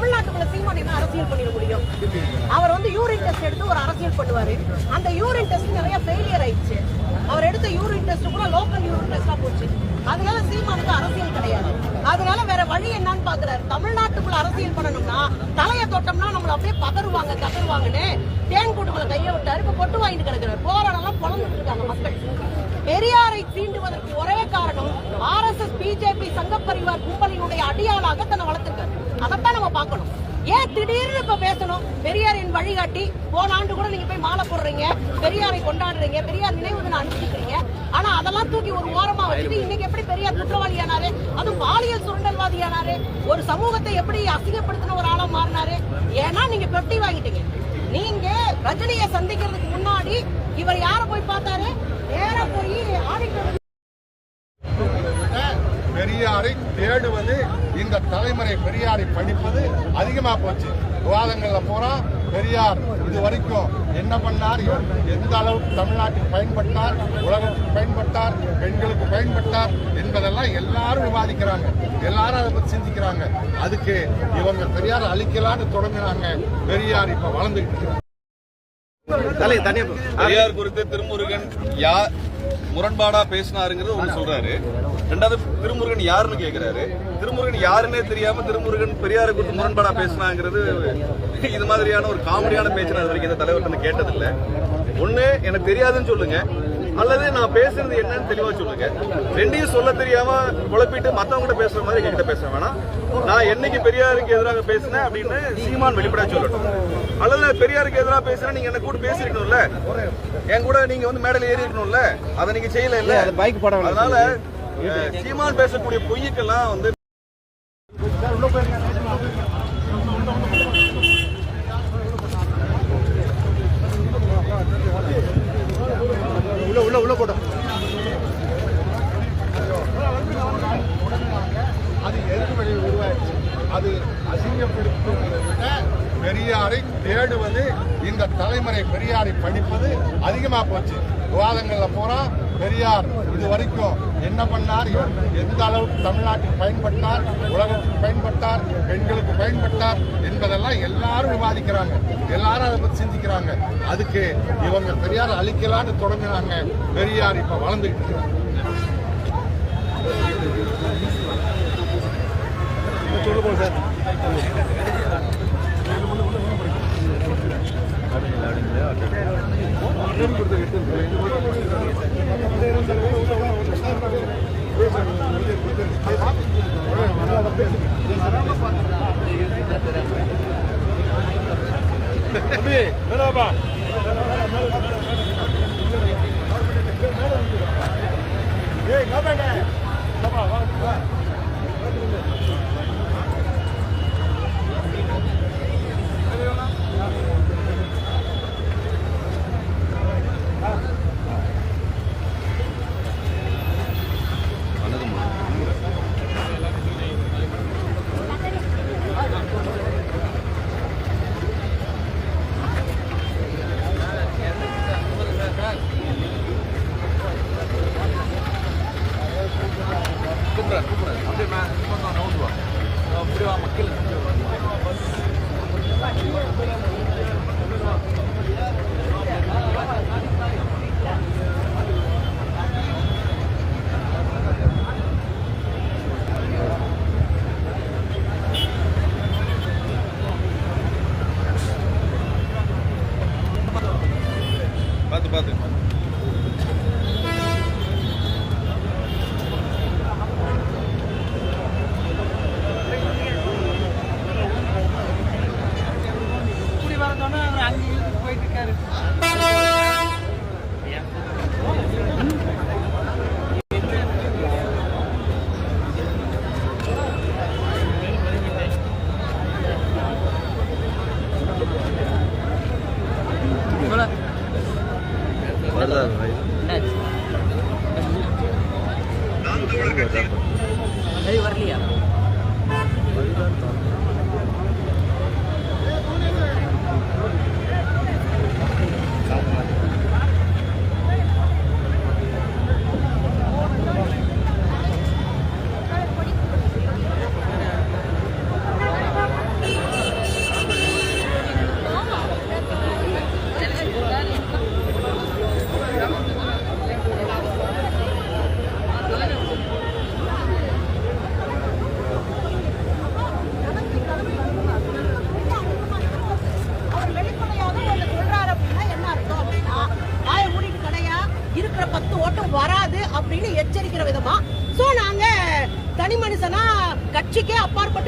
தமிழ்நாட்டுக்குள்ள சீமான் என்ன அரசியல் பண்ணிட முடியும். அவர் வந்து யூரின் டெஸ்ட் எடுத்து ஒரு அரசியல் பண்ணுவாரு. அந்த யூரின் டெஸ்ட் நிறைய ஃபெயிலியர் ஆயிடுச்சு. அவர் எடுத்த யூரின் டெஸ்ட் கூட லோக்கல் யூரின் டெஸ்டா போச்சு. அதனால சீமானுக்கு அரசியல் கிடையாது. அதனால வேற வழி என்னன்னு பாக்குறாரு. தமிழ்நாட்டுக்குள்ள அரசியல் பண்ணணும்னா தலைய தொட்டோம்னா நம்மள அப்படியே பகருவாங்க கதருவாங்கன்னு தேன் கூட்டுக்குள்ள கைய விட்டாரு. இப்ப பொட்டு வாங்கிட்டு கிடக்குறாரு. போராடலாம் பொழந்துட்டு இருக்காங்க மக்கள். பெரியாரை தீண்டுவதற்கு ஒரே காரணம் ஆர்எஸ்எஸ் பிஜேபி சங்க பரிவார் கும்பலினுடைய அடியாளாக தன்னை வளர்த்திருக்காரு. அதைத்தான் நம்ம பார்க்கணும். ஏன் திடீர்னு இப்ப பேசணும்? பெரியாரின் வழிகாட்டி போன ஆண்டு கூட நீங்க போய் மாலை போடுறீங்க பெரியாரை கொண்டாடுறீங்க பெரியார் நினைவு தினம் அனுப்பிச்சிருக்கீங்க ஆனா அதெல்லாம் தூக்கி ஒரு ஓரமா வச்சுட்டு இன்னைக்கு எப்படி பெரியார் குற்றவாளியானாரு? அதுவும் பாலியல் சுரண்டல்வாதியானாரு. ஒரு சமூகத்தை எப்படி அசிங்கப்படுத்தின ஒரு ஆளா மாறினாரு? ஏன்னா நீங்க பெட்டி வாங்கிட்டீங்க. நீங்க ரஜினியை சந்திக்கிறதுக்கு முன்னாடி இவர் யார போய் பார்த்தாரு? நேர போய் ஆடிட்டர் பெரியாரை தேடுவது இந்த தலைமுறை பெரியாரை படிப்பது அதிகமா போச்சு. விவாதங்கள்ல போறா பெரியார் இது வரைக்கும் என்ன பண்ணார்? எந்த அளவுக்கு தமிழ்நாட்டுக்கு பயன்பட்டார்? உலகத்துக்கு பயன்பட்டார்? பெண்களுக்கு பயன்பட்டார்? என்பதெல்லாம் எல்லாரும் விவாதிக்கிறாங்க. எல்லாரும் அதை பத்தி சிந்திக்கிறாங்க. அதுக்கு இவங்க பெரியார் அழிக்கலான்னு தொடங்கினாங்க. பெரியார் இப்ப வளர்ந்துகிட்டு இருக்காரு. பெரியார் குறித்து திருமுருகன் யார் முரண்பாடா பேசினாருங்கிறது ஒண்ணு சொல்றாரு. ரெண்டாவது திருமுருகன் யாருன்னு கேக்குறாரு. திருமுருகன் யாருன்னே தெரியாம திருமுருகன் பெரியாரை குறித்து முரண்பாடா பேசினாங்கிறது இது மாதிரியான ஒரு காமெடியான பேச்சு நான் வரைக்கும் இந்த தலைவர்கிட்ட கேட்டதில்ல. ஒண்ணு எனக்கு தெரியாதுன்னு சொல்லுங்க. அல்லது நான் பேசுறது என்னன்னு தெளிவா சொல்லுங்க. ரெண்டையும் சொல்ல தெரியாம குழப்பிட்டு மத்தவங்க பேசுற மாதிரி என்கிட்ட பேச வேணாம். நான் என்னைக்கு பெரியாருக்கு எதிராக பேசினேன் அப்படின்னு சீமான் வெளிப்படையா சொல்லட்டும். அல்லது நான் பெரியாருக்கு எதிராக பேசுறேன் நீங்க என்ன கூட பேசிருக்கணும்ல. என் கூட நீங்க வந்து மேடையில ஏறி இருக்கணும்ல அதை நீங்க செய்யல இல்ல. பைக் போட வேணாம். அதனால சீமான் பேசக்கூடிய பொய்யுக்கெல்லாம் வந்து உள்ள உள்ள உள்ள போட்டோம் அது எதிர்வழி உருவாயிடுச்சு அது அசிங்கப்படுத்துவதை விட பெரியாரை தேடுவது இந்த தலைமுறை பெரியாரை படிப்பது அதிகமா போச்சு. விவாதங்கள்ல போறா பெரியார் இது வரைக்கும் என்ன பண்ணார்? எந்த அளவுக்கு தமிழ்நாட்டுக்கு பயன்பட்டார்? உலகத்துக்கு பயன்பட்டார்? பெண்களுக்கு பயன்பட்டார்? என்பதெல்லாம் எல்லாரும் விவாதிக்கிறாங்க. எல்லாரும் அதை பற்றி சிந்திக்கிறாங்க. அதுக்கு இவங்க பெரியார் அழிக்கலான்னு தொடங்கினாங்க. பெரியார் இப்ப வளர்ந்துகிட்டு இருக்காரு. சார். தம்பி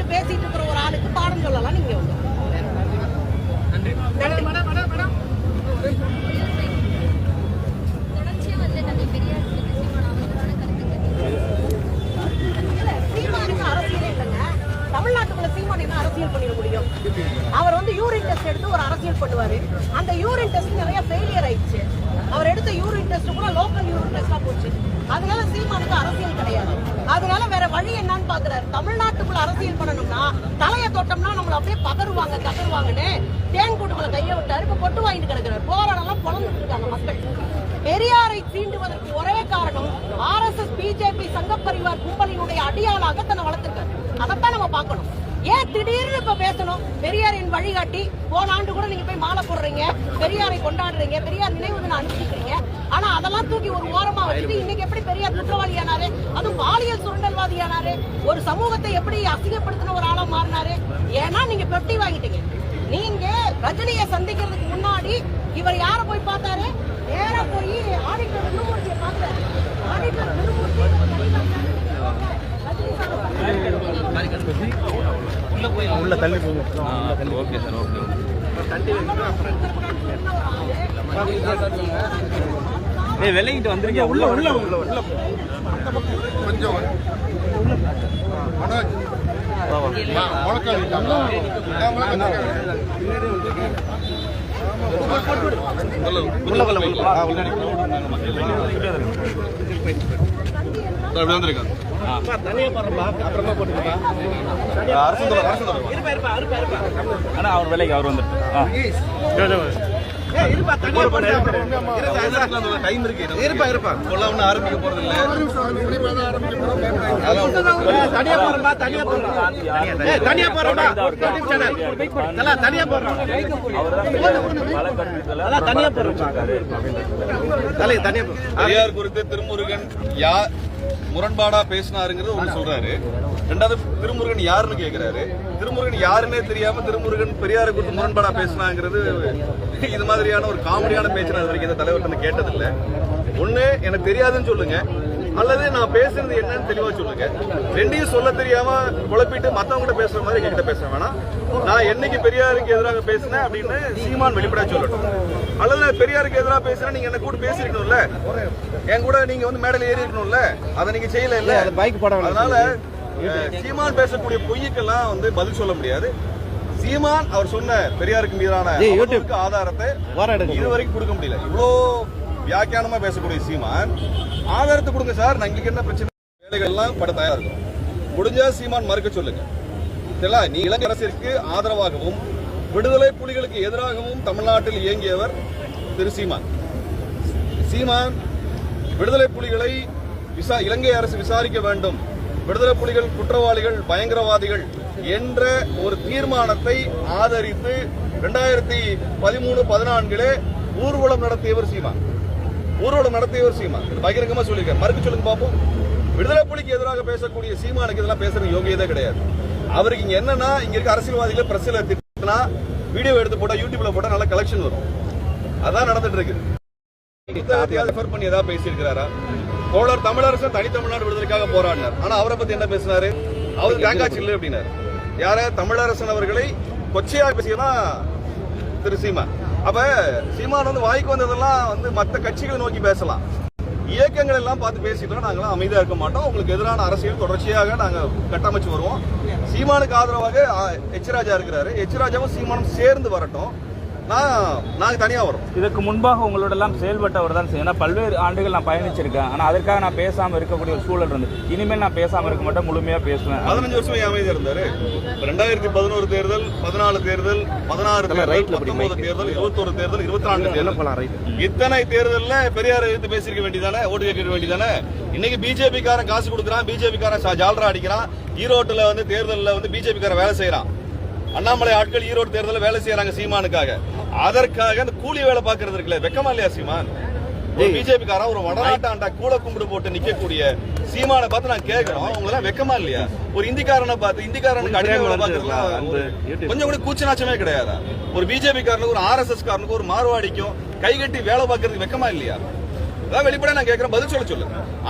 அப்பாற்பட்டு பேசிட்டு இருக்கிற ஒரு ஆளுக்கு பாடம் சொல்லலாம் நீங்க அவர் வந்து யூரின் டெஸ்ட் எடுத்து ஒரு அரசியல் பண்ணுவாரு. அந்த யூரின் டெஸ்ட் நிறைய ஃபெயிலியர் ஆயிடுச்சு. அவர் எடுத்த யூரின் டெஸ்ட் கூட லோக்கல் யூரின் டெஸ்டா போச்சு. அதனால சீமானுக்கு அரசியல் கிடையாது. அதனால வேற வழி என்னன்னு பாக்குறாரு. தமிழ்நாட்டுக்குள்ள அரசியல் பண்ணணும்னா தலைய தொட்டோம்னா நம்மள அப்படியே பகருவாங்க கதருவாங்கன்னு தேன் கூட்டுக்குள்ள கைய விட்டாரு. இப்ப பொட்டு வாங்கிட்டு கிடக்குறாரு. போராடலாம் பொழந்துட்டு இருக்காங்க மக்கள். பெரியாரை தீண்டுவதற்கு ஒரே காரணம் ஆர்எஸ்எஸ் பிஜேபி சங்க பரிவார் கும்பலினுடைய அடியாளாக தன்னை வளர்த்திருக்காரு. அதைத்தான் நம்ம பார்க்கணும். ஏன் திடீர்னு இப்ப பேசணும்? பெரியாரின் வழிகாட்டி போன ஆண்டு கூட நீங்க போய் மாலை போடுறீங்க பெரியாரை கொண்டாடுறீங்க பெரியார் நினைவு நான் அனுப்பிச்சிக்கிறீங்க ஆனா அதெல்லாம் தூக்கி ஒரு ஓரமா வச்சுட்டு இன்னைக்கு எப்படி பெரியார் குற்றவாளியானாரு? அதுவும் பாலியல் சுரண்டல்வாதியானாரு. ஒரு சமூகத்தை எப்படி அசிங்கப்படுத்தின ஒரு ஆளா மாறினாரு? ஏன்னா நீங்க பெட்டி வாங்கிட்டீங்க. நீங்க ரஜினியை சந்திக்கிறதுக்கு முன்னாடி இவர் யார போய் பார்த்தாரு? நேரா போய் ஆடிட்டர் விருமூர்த்தியை பார்த்தாரு. ஆடிட்டர் விருமூர்த்தி உள்ள தள்ளி போங்க ஓகே சார் ஓகே. ஏய் வெள்ளைங்கிட்டு வந்திருக்கியா? உள்ள உள்ள உள்ள உள்ள கொஞ்சம் மனோஜ். உள்ள உள்ள உள்ள உள்ள ஆனா அவர் வேலைக்கு அவர் வந்துட்டு இருப்பா இருப்பா கொள்ள ஒண்ணு ஆரம்பிக்க போறது இல்ல. தனியா போறோம்பா தனியா போறோம் தனியா போறோம்பா தனியா போறோம் தனியா தலை தனியா குறித்து திருமுருகன் யார் முரண்பாடா பேசினாருங்கிறது ஒண்ணு சொல்றாரு. ரெண்டாவது திருமுருகன் யாருன்னு கேக்குறாரு. திருமுருகன் யாருன்னே தெரியாம திருமுருகன் பெரியாரை குறித்து முரண்பாடா பேசினாங்கிறது இது மாதிரியான ஒரு காமெடியான பேச்சு நான் வரைக்கும் இந்த இருந்து கேட்டதில்ல. ஒண்ணு எனக்கு தெரியாதுன்னு சொல்லுங்க. அல்லது நான் பேசுறது என்னன்னு தெளிவா சொல்லுங்க. ரெண்டையும் சொல்ல தெரியாம குழப்பிட்டு மத்தவங்க கிட்ட பேசுற மாதிரி என்கிட்ட பேச வேணாம். நான் என்னைக்கு பெரியாருக்கு எதிராக பேசினேன் அப்படின்னு சீமான் வெளிப்படையா சொல்லட்டும். அல்லது பெரியாருக்கு எதிராக பேசுறேன் நீங்க என்ன கூட பேசிருக்கணும்ல என் கூட நீங்க வந்து மேடையில ஏறி இருக்கணும்ல அதை நீங்க செய்யல இல்ல? பைக் போட வேணாம். அதனால சீமான் பேசக்கூடிய பொய்யுக்கெல்லாம் வந்து பதில் சொல்ல முடியாது. சீமான் அவர் சொன்ன பெரியாருக்கு மீதான ஆதாரத்தை. இது வரைக்கும் கொடுக்க முடியல. இவ்வளோ வியாக்கியானமா பேசக்கூடிய சீமான். ஆதாரத்தை கொடுங்க சார். எங்களுக்கு என்ன பிரச்சனை? வேலைகள் எல்லாம் பட தயாரா இருக்கும் முடிஞ்சா சீமான் மறுக்க சொல்லுங்க. சரிங்களா? நீ இலங்கை அரசிற்கு ஆதரவாகவும் விடுதலை புலிகளுக்கு எதிராகவும் தமிழ்நாட்டில் இயங்கியவர் திரு சீமான். சீமான் விடுதலை புலிகளை விசா இலங்கை அரசு விசாரிக்க வேண்டும். விடுதலை புலிகள் குற்றவாளிகள் பயங்கரவாதிகள் என்ற ஒரு தீர்மானத்தை ஆதரித்து ரெண்டாயிரத்தி பதிமூணு பதினான்கிலே ஊர்வலம் நடத்தியவர் சீமான். ஊர்வலம் நடத்தியவர் சீமான். பகிரங்கமா சொல்லியிருக்காரு மறுக்க சொல்லுங்க பார்ப்போம் விடுதலை புலிக்கு எதிராக பேசக்கூடிய சீமானுக்கு இதெல்லாம் பேசுறது யோகியதே கிடையாது. அவருக்கு இங்க என்னன்னா இங்க இருக்க அரசியல்வாதிகளை பிரச்சனை திட்டினா வீடியோ எடுத்து போட்டால் யூடியூப்ல போட்டால் நல்ல கலெக்ஷன் வரும். அதான் நடந்துட்டு இருக்கு. ரெஃபர் பண்ணி ஏதாவது பேசியிருக்கிறாரா? தோழர் தமிழரசன் தனித்தமிழ்நாடு விடுதலுக்காக போராடினார். ஆனா அவரை பத்தி என்ன பேசினாரு? அவர் தேங்காய் இல்லை அப்படின்னாரு. யார? தமிழரசன் அவர்களை கொச்சையாக பேசியதான் திரு சீமான் அப்ப சீமான் வந்து வாய்க்கு வந்ததெல்லாம் வந்து மற்ற கட்சிகளை நோக்கி பேசலாம். இயக்கங்கள் எல்லாம் பார்த்து பேசிட்டோம் நாங்களாம் அமைதியா இருக்க மாட்டோம். உங்களுக்கு எதிரான அரசியல் தொடர்ச்சியாக நாங்க கட்டமைச்சு வருவோம். சீமானுக்கு ஆதரவாக ஆ, எச் ராஜா இருக்கிறாரு. எச் ராஜாவும் சீமானும் சேர்ந்து வரட்டும். நான் நாங்க தனியா வரோம். இதற்கு முன்பாக உங்களோட எல்லாம் செயல்பட்டவர் தான் ஏன்னா பல்வேறு ஆண்டுகள் நான் பயணிச்சிருக்கேன். ஆனா அதற்காக நான் பேசாம இருக்கக்கூடிய ஒரு சூழல் இருந்து இனிமேல் நான் பேசாம இருக்க மாட்டேன் முழுமையா பேசுவேன். பதினஞ்சு வருஷம் ஏன் அமைதியா இருந்தாரு. ரெண்டாயிரத்தி பதினோரு தேர்தல் பதினாலு தேர்தல் பதினாறு தேர்தல் பத்தொன்பது தேர்தல் இருபத்தோரு தேர்தல் இருபத்தி நான்கு தேர்தல். போலாம் ரைட் இத்தனை தேர்தல்ல பெரியார் எடுத்து பேசிருக்க வேண்டியதானே? ஓட்டு கேட்க வேண்டியதானே? இன்னைக்கு பிஜேபி காரன் காசு கொடுக்குறான் பிஜேபி காரன் சா- ஜால்ரா அடிக்கிறான். ஈரோட்டுல வந்து தேர்தல்ல வந்து பிஜேபி காரன் வேலை செய்யறான். அண்ணாமலை ஆட்கள் ஈரோடு தேர்தல்ல வேலை செய்யறாங்க சீமானுக்காக. அதற்காக அந்த கூலி வேலை பாக்குறது இருக்குல்ல வெக்கமா இல்லையா சீமான்? பிஜேபி காரன் ஒரு வடநாட்டு ஆண்டா கூல கும்பிடு போட்டு நிக்கக்கூடிய சீமானை பார்த்து நான் கேட்கறோம் உங்களெல்லாம் வெக்கமா இல்லையா? ஒரு இந்திக்காரனை பார்த்து இந்திக்காரனுக்கு அடிமை வேலை பாக்குறதுலாம் ஒரு- கொஞ்சம் கூட கூச்சநாச்சமே கிடையாதா? ஒரு பிஜேபி காரனுக்கு ஒரு ஆர்எஸ்எஸ் காரனுக்கு ஒரு மார்வாடிக்கும் கைகட்டி வேலை பார்க்கறதுக்கு வெக்கமா இல்லையா? அதான் வெளிப்படையா நான் கேட்கிறேன். பதில் சொல்ல சொல்லு.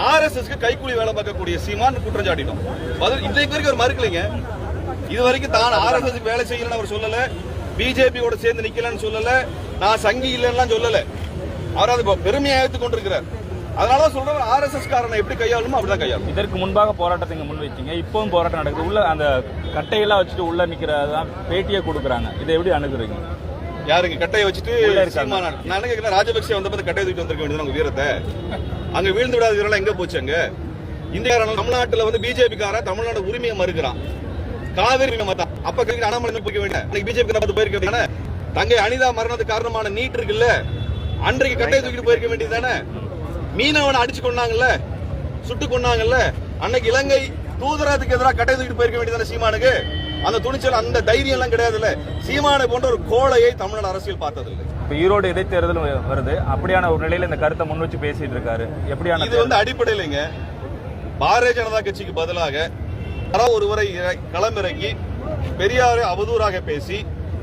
ஆர்எஸ்எஸ்க்கு கைக்கூலி வேலை பார்க்கக்கூடிய சீமான் குற்றம் சாட்டிட்டோம். பதில் இன்றைக்கு வரைக்கும் அவர் மறுக்கலைங்க இது வரைக்கும் தான் ஆர்எஸ்எஸ் வேலை செய்யலன்னு அவர் சொல்லல. பிஜேபியோட சேர்ந்து நிக்கலன்னு சொல்லல. நான் சங்கி இல்லைன்னு சொல்லல. அவர் அது பெருமையா ஏற்றுக் கொண்டிருக்கிறார். அதனால சொல்றேன் ஆர்எஸ்எஸ் காரனை எப்படி கையாளணுமோ அப்படிதான் கையாளும் இதற்கு முன்பாக போராட்டத்தை இங்க முன் வச்சீங்க இப்பவும் போராட்டம் நடக்குது. உள்ள அந்த கட்டையெல்லாம் வச்சுட்டு உள்ள நிக்கிறதான் பேட்டியே கொடுக்குறாங்க. இதை எப்படி அணுகுறீங்க? யாருங்க? கட்டையை வச்சுட்டு நான் என்ன கேட்கிறேன் ராஜபக்சே வந்தப்ப இந்த கட்டையை தூக்கிட்டு வந்திருக்க வேண்டியது உங்க வீரத்தை. அங்க வீழ்ந்து விடாத வீரம்லாம் எங்க போச்சு அங்க? இந்தியாவில் தமிழ்நாட்டுல வந்து பிஜேபி தமிழ்நாடு உரிமையை மறுக்கிறான். காவிரி மறுத்தான் அப்ப கழிக்க அண்ணாமலை போய்க்க வேண்டிய அன்னைக்கு பிஜேபி பார்த்து போயிருக்க தங்கை அனிதா மரணத்துக்கு காரணமான நீட் இருக்குல்ல? அன்றைக்கு கட்டையை தூக்கிட்டு போயிருக்க வேண்டியதானே மீனவனை அடிச்சு கொண்டாங்கல்ல சுட்டு கொண்டாங்கல்ல அன்னைக்கு இலங்கை தூதரத்துக்கு எதிராக கட்டை தூக்கிட்டு போயிருக்க வேண்டியதானே சீமானுக்கு? அந்த துணிச்சல் அந்த தைரியம் எல்லாம் கிடையாதுல்ல. சீமானை போன்ற ஒரு கோழையை தமிழ்நாடு அரசியல் பார்த்ததில்லை. இப்ப ஈரோடு இடைத்தேர்தல் வருது. அப்படியான ஒரு நிலையில இந்த கருத்தை முன் வச்சு பேசிட்டு இருக்காரு. எப்படியான இது வந்து அடிப்படையிலைங்க பாரதிய ஜனதா கட்சிக்கு பதிலாக யாரோ ஒருவரை களமிறக்கி பெரியாரை அவதூறாக பேசி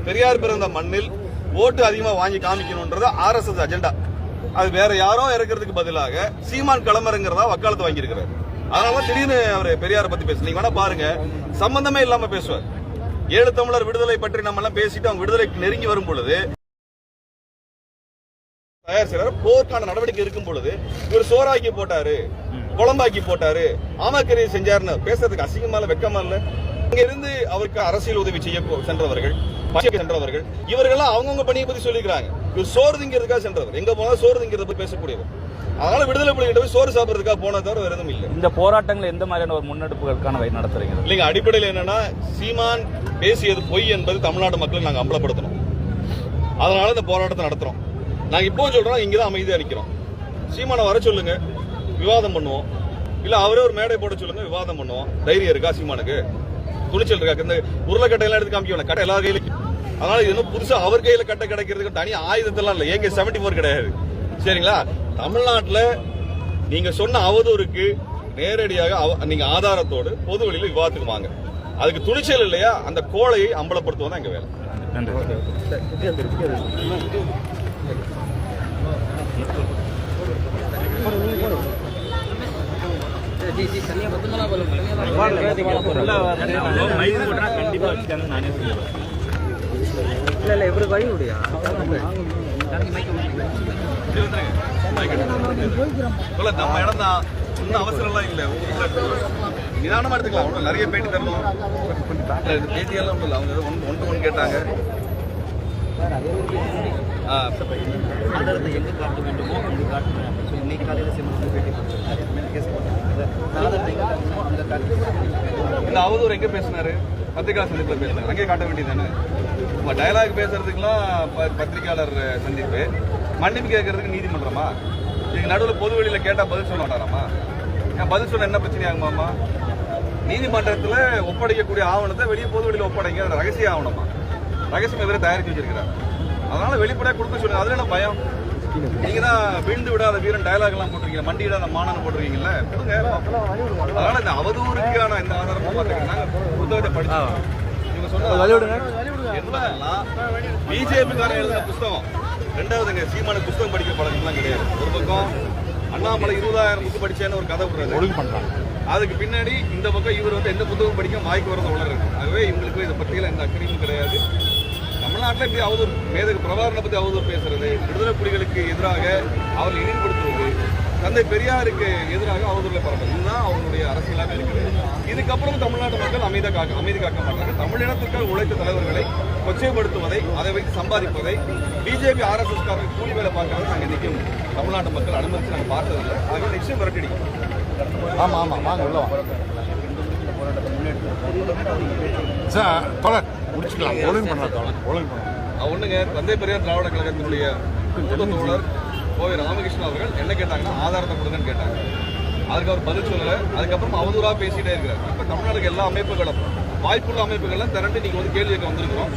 பெரியார் பிறந்த மண்ணில் ஓட்டு அதிகமா வாங்கி காமிக்கணும்ன்றது ஆர்எஸ்எஸ் அஜெண்டா. அது வேற யாரோ இறக்கிறதுக்கு பதிலாக சீமான் களமிறங்கிறதா வக்காலத்து வாங்கியிருக்கிறார். அதனால திடீர்னு அவர் பெரியாரை பத்தி பேச நீங்க வேணா பாருங்க. சம்பந்தமே இல்லாம பேசுவார். ஏழு தமிழர் விடுதலை பற்றி நம்ம எல்லாம் பேசிட்டு அவங்க விடுதலைக்கு நெருங்கி வரும் பொழுது தயார் செய்யறாரு போருக்கான நடவடிக்கை இருக்கும் பொழுது இவர் சோறாக்கி போட்டாரு குழம்பாக்கி போட்டாரு ஆமாக்கரியை செஞ்சாருன்னு பேசுறதுக்கு அசிங்கமா இல்ல வெக்கமா இல்ல? இருந்து அவருக்கு அரசியல் உதவி செய்ய சென்றவர்கள் சென்றவர்கள் இவர்கள் அவங்கவுங்க பணியை பத்தி சொல்லிக்கிறாங்க. இவர் சோறு திங்கிறதுக்காக சென்றவர். எங்க போனாலும் சோறு திங்கிறத பத்தி பேசக்கூடியவர். அதனால விடுதலை புலிகிட்ட போய் சோறு சாப்பிடுறதுக்காக போனது தவிர வேற எதுவும் இல்லை. இந்த போராட்டங்கள் எந்த மாதிரியான ஒரு முன்னெடுப்புகளுக்கான வழி நடத்துறீங்க இல்லைங்க அடிப்படையில் என்னன்னா சீமான் பேசியது பொய் என்பது தமிழ்நாடு மக்களை நாங்க அம்பலப்படுத்தணும். அதனால இந்த போராட்டத்தை நடத்துறோம். நாங்க இப்போ சொல்றோம் இங்க தான் அமைதியா நிக்கிறோம். சீமானை வர சொல்லுங்க விவாதம் பண்ணுவோம். இல்ல அவரே ஒரு மேடை போட சொல்லுங்க விவாதம் பண்ணுவோம். தைரியம் இருக்கா சீமானுக்கு? துணிச்சல் இருக்கா? இந்த உருளைக்கட்டையெல்லாம் எடுத்து காமிக்க வேணாம். கட்டை எல்லா கையில அதனால இது இன்னும் புதுசா அவர் கையில கட்டை கிடைக்கிறதுக்கு தனி ஆயுதத்தெல்லாம் இல்ல ஏங்க செவன்டி ஃபோர் கிடையாது சரிங்களா தமிழ்நாட்டுல நீங்க சொன்ன அவதூறுக்கு நேரடியாக அவ- நீங்க ஆதாரத்தோடு பொது வெளியில விவாதத்துக்கு வாங்க அதுக்கு துணிச்சல் இல்லையா அந்த கோழையை அம்பலப்படுத்துவது தான் எங்க வேலை நன்றி கண்டிப்பா நானே சொல்லுவேன் சொல்ல நம்ம இடம் தான். ஒன்றும் அவசரம் எல்லாம் இல்லை. நிதானமா எடுத்துக்கலாம். ஒன்றும் நிறைய பேட்டி தரணும் இல்ல, எல்லாம் பேட்டியெல்லாம் ஒன்றும் இல்லை. அவங்க ஏதோ ஒன்று ஒன்று ஒன்று கேட்டாங்க. ஆ, ஆதாரத்தை எங்க காட்ட வேண்டுமோ அங்கு காட்டுவேன் இன்னைக்கு காலையில் சிம்மன் பேட்டி கேஸ் இந்த அவதூறு எங்கே பேசினாரு? பத்திரிகா சந்திப்பில் பேசினாரு. அங்கே காட்ட வேண்டியதானே நம்ம டயலாக் பேசுறதுக்கெல்லாம் ப- பத்திரிகையாளர் சந்திப்பு. மன்னிப்பு கேட்கறதுக்கு நீதிமன்றமா? இதுக்கு நடுவில் பொது வெளியில் கேட்டால் பதில் சொல்ல மாட்டாராமா? ஏன் பதில் சொன்ன என்ன பிரச்சனை ஆகுமாமா நீதிமன்றத்தில் ஒப்படைக்கக்கூடிய ஆவணத்தை வெளியே பொது வெளியில் ஒப்படைங்க. அது ரகசிய ஆவணமா? ரகசியம் எதிர தயாரித்து வச்சிருக்கிறார். அதனால வெளிப்படையாக கொடுக்க சொல்லுங்க அதில் என்ன பயம்? நீங்க தான் வீழ்ந்து விடாத வீரன் டயலாக் எல்லாம் போட்டிருக்கீங்க. மண்டி விடாத மானன்னு போட்டிருக்கீங்கல்ல? கொடுங்க. அதனால இந்த அவதூறுக்கான இந்த ஆதாரமும் பார்த்துக்கிறேன் நாங்கள் புத்தகத்தை படிச்சு இவங்க சொன்ன என்பதெல்லாம் பிஜேபி காரன் எழுதின புஸ்தகம். ரெண்டாவதுங்க சீமான புஸ்தகம் படிக்க பழக்கம்லாம் கிடையாது. ஒரு பக்கம் அண்ணாமலை இருபதாயிரம் புக்கு படிச்சேன்னு ஒரு கதை விடுறாரு. அதுக்கு பின்னாடி இந்த பக்கம் இவர் வந்து எந்த புத்தகம் படிக்க வாய்க்கு வரது உணர்றது ஆகவே இவங்களுக்கு இதை பற்றியெல்லாம் எந்த அக்கறையும் கிடையாது. தமிழ்நாட்டில் இப்படி அவதூறு மேதகு பிரபாகரனை பத்தி அவதூறு பேசுறது விடுதலை புலிகளுக்கு எதிராக அவரை இழிவுபடுத்துவது தந்தை பெரியாருக்கு எதிராக அவதூறுல பரப்புறது இதுதான் அவங்களுடைய அரசியலாக இருக்குது இதுக்கப்புறம் தமிழ்நாட்டு மக்கள் அமைதி காக்க அமைதி காக்க மாட்டாங்க. தமிழினத்துக்காக உழைத்த தலைவர்களை கொச்சைப்படுத்துவதை அதை வைத்து சம்பாதிப்பதை பிஜேபி ஆர்எஸ்எஸ் காரர்கள் கூலி வேலை பார்க்கறது நாங்கள் நிற்கும். தமிழ்நாட்டு மக்கள் அனுமதிச்சு நாங்கள் பார்த்ததில்லை. ஆகவே நிச்சயம் விரட்டிடிக்கும் ஆமா ஆமா வாங்க உள்ள வாங்க. சார் தொடர். முடிச்சுக்கலாம். ஒழுங்கு பண்ணலாம் ஒழுங்கு பண்ணலாம் ஒண்ணுங்க. தந்தை பெரியார் திராவிட கழகத்தினுடைய தோழர் கோவை ராமகிருஷ்ணன் அவர்கள் என்ன கேட்டாங்கன்னா ஆதாரத்தை கொடுங்கன்னு கேட்டாங்க. அதுக்கு அவர் பதில் சொல்லலை. அதுக்கப்புறம் அவதூறாக பேசிட்டே இருக்கிறார். இப்போ தமிழ்நாடுக்கு எல்லா அமைப்புகளும் வாய்ப்புள்ள அமைப்புகள்லாம் திரண்டு நீங்கள் வந்து கேள்வி கேட்க வந்திருக்கிறோம்.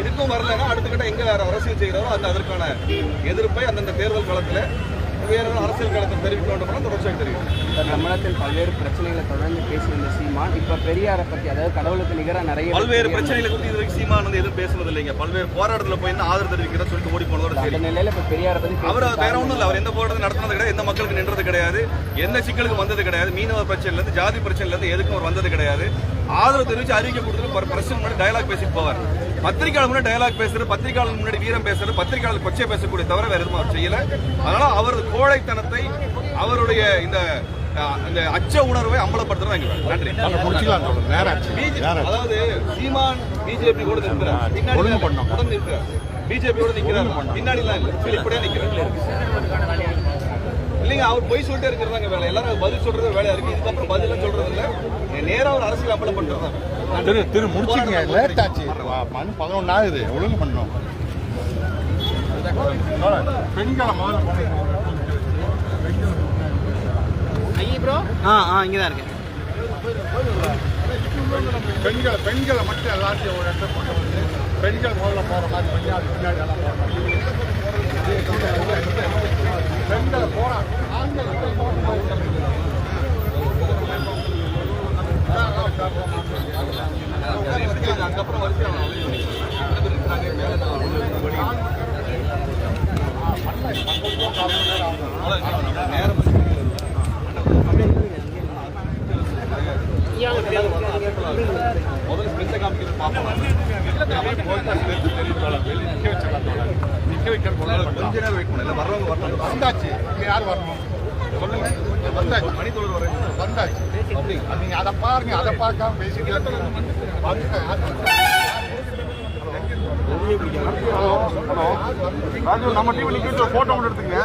இதுக்கும் வரலன்னா அடுத்த கட்ட வேறு அரசியல் செய்கிறாரோ அந்த அதற்கான எதிர்ப்பை அந்தந்த தேர்தல் காலத்தில் வேற அரசியல் களத்தை தெரிவிக்க வேண்டும் தொடர்ச்சியாக தெரியும். தமிழகத்தில் பல்வேறு பிரச்சனைகளை தொடர்ந்து பேசி வந்த சீமான் இப்ப பெரியாரை பத்தி அதாவது கடவுளுக்கு நிகரா நிறைய பல்வேறு பிரச்சனைகளை குறித்து இது வரைக்கும் சீமான் வந்து எதுவும் பேசுனது இல்லைங்க பல்வேறு போராட்டத்தில் போய் ஆதரவு தெரிவிக்கிற சொல்லிட்டு ஓடி போனதோட அந்த நிலையில இப்ப பெரியாரை பத்தி அவர் வேற ஒண்ணும் இல்ல. அவர் எந்த போராட்டம் நடத்தினது கிடையாது. எந்த மக்களுக்கு நின்றது கிடையாது. எந்த சிக்கலுக்கு வந்தது கிடையாது. மீனவ பிரச்சனைல இருந்து ஜாதி பிரச்சனைல இருந்து எதுக்கும் அவர் வந்தது கிடையாது. ஆதரவு தெரிவிச்சு அறிக்கை கொடுத்துட்டு பிரச்சனை முன்னாடி டயலாக் பேசிட்டு போவார். பத்திரிகையாளர் முன்னாடி டயலாக் பேசுறது பத்திரிகையாளர் முன்னாடி வீரம் பேசுறது பத்திரிகையாளர் கொச்சை பேசக்கூடிய தவிர வேற எதுவும் அவர் செய்யல. அதனால அவரது கோழைத்தனத்தை அவருடைய இந்த இந்த அச்ச உணர்வை வேலை. நன்றி. அதாவது சீமான் பிஜேபி கூட நிற்கிறார். பின்னாடி. உடன் நிற்கிறார். பிஜேபி கூட நிற்கிறார். பின்னாடி எல்லாம் இல்ல வெளிப்படையா நிற்கிறார் இல்லைங்க அவர் போய் சொல்லிட்டே இருக்கிறதாங்க வேலை. எல்லாரும் பதில் சொல்றது வேலையா இருக்கு. இதுக்கப்புறம் பதில் சொல்றது இல்ல. நேரா ஒரு அரசியல் அம்பலம் பண்றதுதான். திரு திரு முடிச்சுங்க லேட் ஆச்சு மணி பதினொன்று ஆகுது. ஒழுங்கு பண்ணோம். பெண்களை முதல்ல ஆ ஆ இங்கே தான் இருக்கேன். பெண்களை பெண்களை மட்டும் எல்லாத்தையும் ஒரு இடத்துல கொண்டு வந்து பெண்கள் முதல்ல போற மாதிரி பண்ணி அது பின்னாடி எல்லாம் போற மாதிரி. பெண்களை போறாங்க ஆண்கள் அதுக்கப்புறம் வரிசையா நேரம் முதல்ல காமிக்கிறது பார்ப்போம் நிக்க கொஞ்ச நேரம் வெயிட் பண்ணல வர்றவங்க வரணும் யார் வரணும்? சொல்லுங்க. வந்தாச்சு. மணி தொழில் வர வந்தாச்சு அது அதை பாருங்க. அதை பார்க்காம பேசிட்டு வந்து ராஜு நம்ம டீம் நிக்கிட்டு ஒரு போட்டோ மட்டும் எடுத்துங்க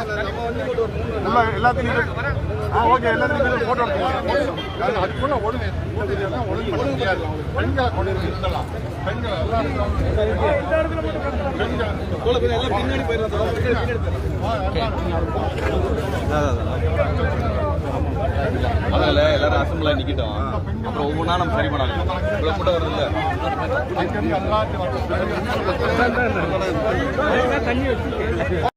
உள்ள எல்லாத்தையும் ஆ ஓகே எல்லாத்தையும் நீங்க போட்டோ எடுத்துங்க அதுக்குள்ள ஒழுங்கு ஒழுங்கு பண்ண முடியாது. பெண்களை கொண்டு பெண்கள் எல்லாரும் பெண்கள் தோலை பேர் எல்லாம் பின்னாடி போயிடுறாங்க அதில் எல்லாரும் அசம்பிளாக நிற்கிட்டோம் அப்புறம் ஒவ்வொன்றா நம்ம சரி பண்ணலாம் இவ்வளோ கூட வருது இல்லை அங்கிருந்து